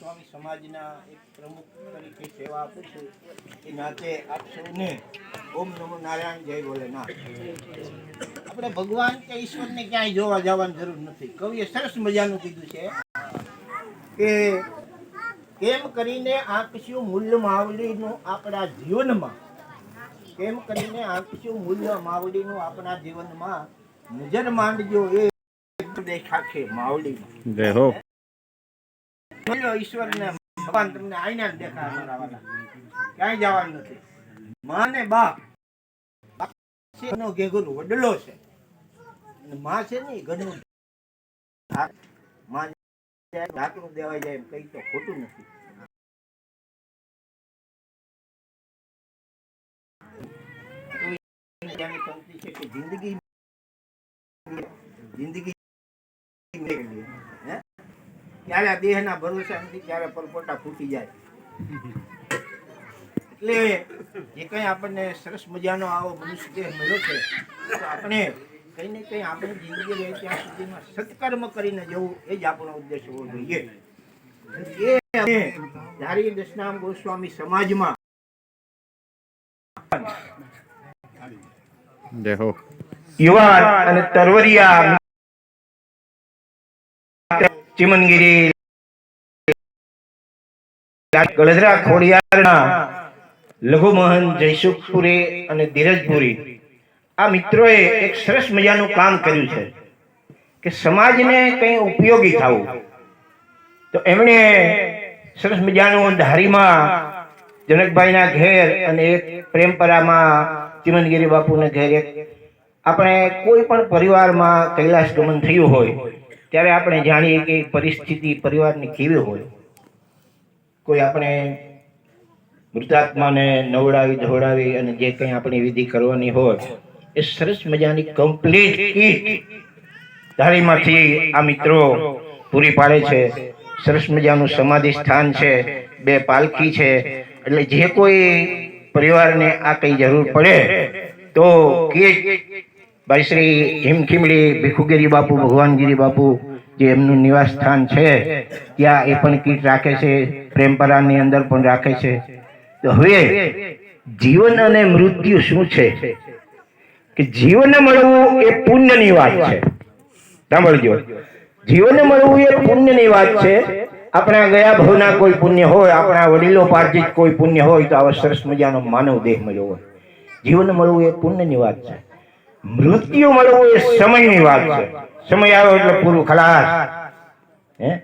ગોસ્વામી સમાજના એક પ્રમુખ તરીકે સેવા આપું છું. એ નાતે આપ સૌને ઓમ નમો નારાયણ, જય ભોલેનાથ. આપણે ભગવાન કે ઈશ્વરને ક્યાંય જોવા જવાની જરૂર નથી. કવિએ સરસ મજાનું કીધું છે કે કેમ કરીને આંકશું મૂલ્ય માવડીનું આપણા જીવનમાં, કેમ કરીને આંકશું મૂલ્ય માવડીનું આપણા જીવનમાં નજર માંડજો એ દેખાશે હો. બોલો ઈશ્વરને ભગવાન તમને આઈને દેખાય મારા વાલા ક્યાંય જવાનું નથી. માં ને બાપ. નો છે વડલો છે. માં છે ને ઘરનું માં ઢાંકણું દેવાઈ જાય એમ કઈ તો ખોટું નથી. જિંદગી જિંદગી ત્યારે આ દેહના ભરોસા નથી ત્યારે પરપોટા ફૂટી જાય. એટલે જે કંઈ આપણને સરસ મજાનો આવો મનુષ્ય દેહ મળ્યો છે તો આપણે કંઈ ને કંઈ આપણી જિંદગી રહે ત્યાં સુધીમાં સત્કર્મ કરીને જવું એ જ આપણો ઉદ્દેશ હોવો જોઈએ. એ ધારી દશનામ ગોસ્વામી સમાજમાં યુવાન અને તરવરિયા ચિમનગીરી ગળદરા ખોડિયારના લઘુમોહન, જયસુખપુરે અને ધીરજપુરી. આ મિત્રોએ એક સરસ મજાનું કામ કર્યું છે કે સમાજને કંઈ ઉપયોગી થવું. તો એમણે સરસ મજાનું ધારીમાં જનકભાઈના ઘેર અને એક પ્રેમપરામાં ચિમનગીરી બાપુના ઘેર એક આપણે કોઈ પણ પરિવારમાં કૈલાસ ગમન થયું હોય ત્યારે આપણે જાણીએ કે પરિસ્થિતિ પરિવારની કેવી હોય? કોઈ આપણે મૃતાત્માને નવડાવી ધોડાવી અને જે કંઈ આપણી વિધિ કરવાની હોય, એ સરસ મજાની કમ્પ્લીટ કીટ ધારીમાંથી આ મિત્રો પૂરી પાડે છે. સરસ મજાનું સમાધિ સ્થાન છે, બે પાલખી છે. એટલે જે કોઈ પરિવારને આ કંઈ જરૂર પડે, તો કીટ ભાઈ શ્રી હિમખીમડી ભીખુગીરી બાપુ, ભગવાનગીરી બાપુ જે એમનું નિવાસ સ્થાન છે, ત્યાં એ પણ કીટ રાખે છે પ્રેમપરાની અંદર પણ રાખે છે. તો હવે જીવન અને મૃત્યુ શું છે? કે જીવન મળવું એ પુણ્યની વાત છે. સાંભળજો. જીવન મળવું એ પુણ્યની વાત છે. આપણા ગયા ભવના કોઈ પુણ્ય હોય, આપણા વડીલો પાર્જિત કોઈ પુણ્ય હોય, તો આવો સરસ મજાનો માનવ દેહ મળ્યો હોય. જીવન મળવું એ પુણ્યની વાત છે. મૃત્યુ મળવું એ સમયની વાત છે. સમય આવ્યો એટલે પૂરું ખલાસ. હે?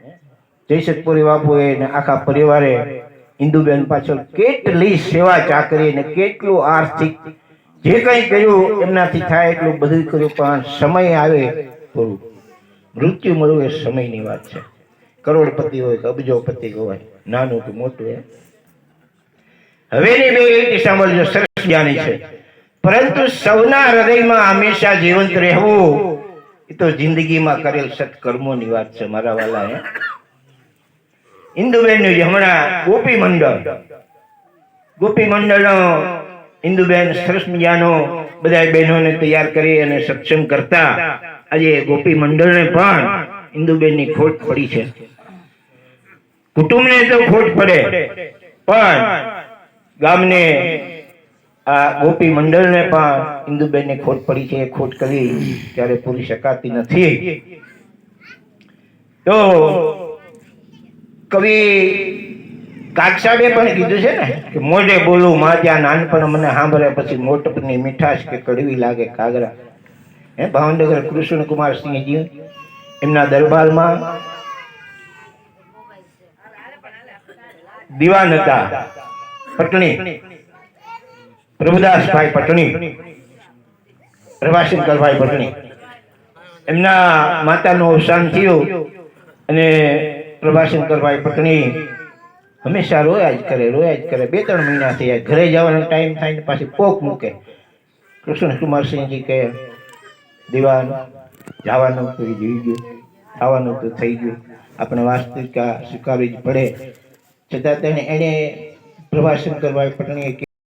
જયસતપુરી બાપુએ ને આખા પરિવારે ઇન્દુબેન પાછળ કેટલી સેવા ચાકરી ને કેટલું આર્થિક જે કંઈ કર્યું એમનાથી થાય એટલું બધું કર્યું પણ સમય આવે પૂરું. મૃત્યુ મળવું એ સમયની વાત છે. કરોડપતિ હોય કે અબજોપતિ હોય નાનું કે મોટું હવેની બે સાંભળજો સરસ જ્ઞાની છે. પરંતુ સૌના હૃદયમાં હંમેશા જીવંત રહેવું, એ તો જિંદગીમાં કરેલ સત્કર્મોની વાત છે મારા વાલા હે ઇન્દુબેન હમણાં ગોપી મંડળ, ગોપી મંડળનો ઇન્દુબેન સરસ મજાનો બધા બહેનોને તૈયાર કરી અને સક્ષમ કરતા, આજે ગોપી મંડળને પણ ઇન્દુબેનની ખોટ પડી છે. કુટુંબને તો ખોટ પડે, પણ ગામને આ ગોપી મંડળને પણ ઇન્દુબેનને ખોટ પડી છે એ ખોટ કરી ત્યારે પૂરી શકાતી નથી. તો કવિ કાકસાડે પણ કીધું છે ને કે મોઢે બોલું, માં ત્યાં નાનપણ મને સાંભળે પછી મોટપની મીઠાશ કે કડવી લાગે કાગરા. હે, ભાવનગર કૃષ્ણકુમાર સિંહજી, એમના દરબારમાં દીવાન હતા, પટણી. પ્રભુદાસભાઈ પટણી. પ્રભાશંકરભાઈ પટણી. એમના માતાનું અવસાન થયું અને પ્રભાશંકરભાઈ પટણી હંમેશા રોયા જ કરે, રોયા જ કરે. બે, ત્રણ મહિના થયા ઘરે જવાનો ટાઈમ થાય ને પાછી પોક મૂકે. કૃષ્ણકુમારસિંહજી કહે દિવાન, જવાનું તો જીવી ગયું. થવાનું તો થઈ ગયું. આપણે વાસ્તવિકતા સ્વીકારવી જ પડે. છતાં તેને એણે પ્રભાશંકરભાઈ પટણીએ